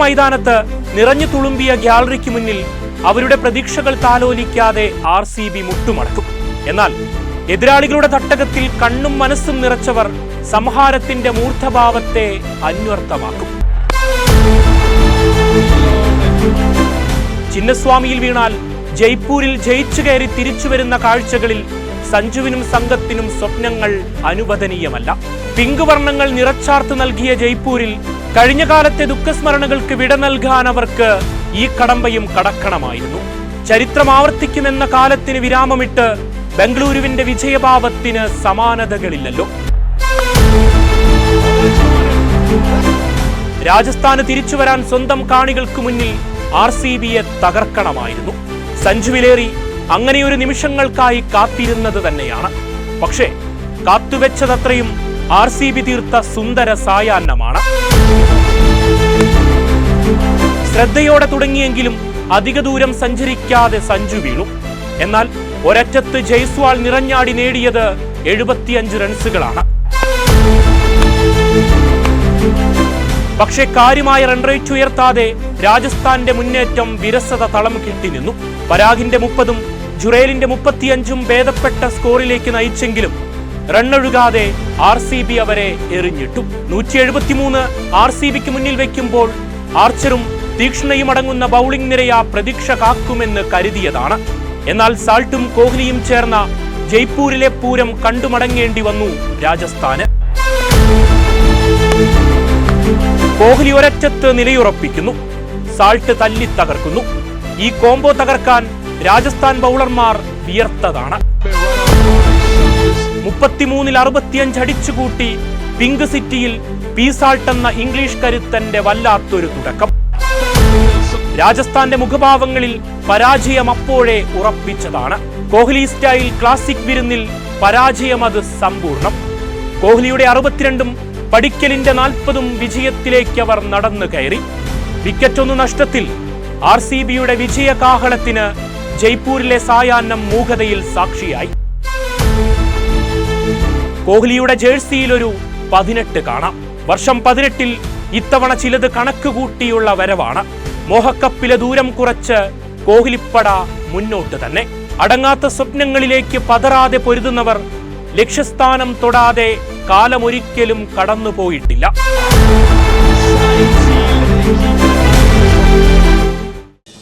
മൈതാനത്ത് നിറഞ്ഞു തുളുമ്പിയ ഗ്യാലറിക്ക് മുന്നിൽ അവരുടെ പ്രതീക്ഷകൾ താലോലിക്കാതെ ആർ സി ബി മുട്ടുമടക്കും. എന്നാൽ എതിരാളികളുടെ തട്ടകത്തിൽ കണ്ണും മനസ്സും നിറച്ചവർ സംഹാരത്തിന്റെ മൂർദ്ധഭാവത്തെ അന്വർത്ഥമാക്കും. ചിന്നസ്വാമിയിൽ വീണാൽ ജയ്പൂരിൽ ജയിച്ചു കയറി തിരിച്ചു വരുന്ന കാഴ്ചകളിൽ സഞ്ജുവിനും സംഘത്തിനും സ്വപ്നങ്ങൾ അനുവദനീയമല്ല. പിങ്ക് വർണങ്ങൾ നിറച്ചാർത്ത് നൽകിയ ജയ്പൂരിൽ കഴിഞ്ഞ കാലത്തെ ദുഃഖസ്മരണകൾക്ക് വിട നൽകാൻ അവർക്ക് ഈ കടമ്പയും കടക്കണമായിരുന്നു. ചരിത്രം ആവർത്തിക്കുമെന്ന കാലത്തിന് വിരാമമിട്ട് ബംഗളൂരുവിന്റെ വിജയഭാവത്തിന് സമാനതകളില്ലല്ലോ. രാജസ്ഥാന് തിരിച്ചു വരാൻ സ്വന്തം കാണികൾക്ക് മുന്നിൽ ആർ സി ബിയെ തകർക്കണമായിരുന്നു. സഞ്ജുവിലേറി അങ്ങനെയൊരു നിമിഷങ്ങൾക്കായി കാത്തിരുന്നത് തന്നെയാണ്. പക്ഷേ കാത്തുവെച്ചതത്രയും ആർ സി ബി തീർത്ത സുന്ദര സായാഹ്നമാണ്. ശ്രദ്ധയോടെ തുടങ്ങിയെങ്കിലും അധിക ദൂരം സഞ്ചരിക്കാതെ സഞ്ജു വീണു. എന്നാൽ ഒരറ്റത്ത് ജയ്സ്വാൾ നിറഞ്ഞാടി നേടിയത് എഴുപത്തിയഞ്ച് റൺസുകളാണ്. പക്ഷേ കാര്യമായ റൺ റേറ്റ് ഉയർത്താതെ രാജസ്ഥാന്റെ മുന്നേറ്റം വിരസത തളം കിട്ടി നിന്നു. പരാഗിന്റെ മുപ്പതും ജുറേലിന്റെ മുപ്പത്തിയഞ്ചും ഭേദപ്പെട്ട സ്കോറിലേക്ക് നയിച്ചെങ്കിലും റണ്ണൊഴുകാതെ ആർ സി ബി അവരെ എറിഞ്ഞിട്ടു. നൂറ്റി എഴുപത്തിമൂന്ന് ആർ സി ബിക്ക് മുന്നിൽ വെക്കുമ്പോൾ ആർച്ചറും തീക്ഷ്ണയും അടങ്ങുന്ന ബൗളിംഗ് നിരയ പ്രതീക്ഷ കാക്കുമെന്ന് കരുതിയതാണ്. എന്നാൽ സാൾട്ടും കോഹ്ലിയും ചേർന്ന ജയ്പൂരിലെ പൂരം കണ്ടുമടങ്ങേണ്ടി വന്നു രാജസ്ഥാന്. കോഹ്ലി ഒരറ്റത്ത് നിലയുറപ്പിക്കുന്നു. സാൾട്ട് തല്ലി തകർക്കുന്നു. ഈ കോംബോ തകർക്കാൻ രാജസ്ഥാൻ ബൗളർമാർ വിയർത്തതാണ്. മുപ്പത്തിമൂന്നിൽ അറുപത്തിയഞ്ച് അടിച്ചുകൂട്ടി പിങ്ക് സിറ്റിയിൽ പീസാൾട്ട് എന്ന ഇംഗ്ലീഷ് കരുത്തന്റെ വല്ലാത്തൊരു തുടക്കം. രാജസ്ഥാന്റെ മുഖഭാവങ്ങളിൽ പരാജയം അപ്പോഴേ ഉറപ്പിച്ചതാണ്. കോഹ്ലി സ്റ്റൈൽ ക്ലാസിക് വിരുന്നിൽ പരാജയം അത് സമ്പൂർണം കോഹ്ലിയുടെ അറുപത്തിരണ്ടും പടിക്കലിന്റെ നാൽപ്പതും വിജയത്തിലേക്ക് അവർ നടന്നു കയറി. വിക്കറ്റൊന്നു നഷ്ടത്തിൽ ആർ സി ബിയുടെ വിജയകാഹളത്തിന് ജയ്പൂരിലെ സായാഹ്നം മൂകതയിൽ സാക്ഷിയായി. കോഹ്ലിയുടെ ജേഴ്സിയിൽ ഒരു പതിനെട്ട് കാണാം. വർഷം പതിനെട്ടിൽ ഇത്തവണ ചിലത് കണക്ക് കൂട്ടിയുള്ള വരവാണ്. മോഹക്കപ്പിലെ ദൂരം കുറച്ച് കോഹ്ലിപ്പട മുന്നോട്ട് തന്നെ. അടങ്ങാത്ത സ്വപ്നങ്ങളിലേക്ക് പതറാതെ പൊരുതുന്നവർ ലക്ഷ്യസ്ഥാനം തൊടാതെ കാലമൊരിക്കലും കടന്നുപോയിട്ടില്ല.